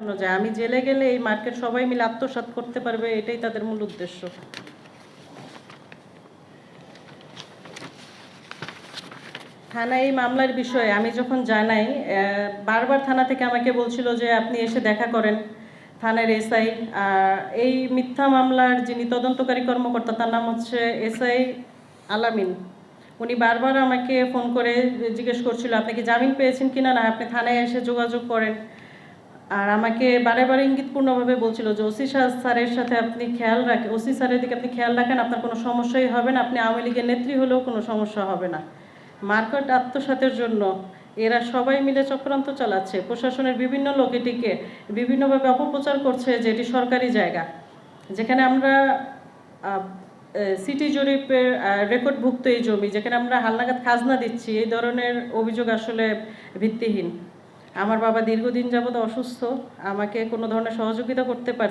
যায়। আমি জেলে গেলে এই মার্কেট সবাই মিলে আত্মসাৎ করতে পারবে, এটাই তাদের মূল উদ্দেশ্য। থানায় এই মামলার বিষয়ে আমি যখন জানাই বারবার থানা থেকে আমাকে বলছিল যে আপনি এসে দেখা করেন থানার এসআই। এই মিথ্যা মামলার যিনি তদন্তকারী কর্মকর্তা, তার নাম হচ্ছে এসআই আলামিন। উনি বারবার আমাকে ফোন করে জিজ্ঞেস করছিল, আপনি কি জামিন পেয়েছেন কিনা? না, আপনি থানায় এসে যোগাযোগ করেন। আর আমাকে বারে বারে ইঙ্গিতপূর্ণভাবে বলছিল যে, ওসি স্যারের সাথে আপনি খেয়াল রাখেন ওসি স্যারের দিকে আপনি খেয়াল রাখেন, আপনার কোনো সমস্যাই হবে না। আপনি আওয়ামী লীগের নেত্রী হলেও কোনো সমস্যা হবে না। মার্কেট আত্মসাতের জন্য এরা সবাই মিলে চক্রান্ত চালাচ্ছে। প্রশাসনের বিভিন্ন লোক এটিকে বিভিন্নভাবে অপপ্রচার করছে যে এটি সরকারি জায়গা। যেখানে আমরা সিটি জরিপের রেকর্ডভুক্ত এই জমি, যেখানে আমরা হালনাগাদ খাজনা দিচ্ছি, এই ধরনের অভিযোগ আসলে ভিত্তিহীন। আমার বাবা দীর্ঘদিন যাবত অসুস্থ আমাকে কোনো ধরনের সহযোগিতা করতে পারে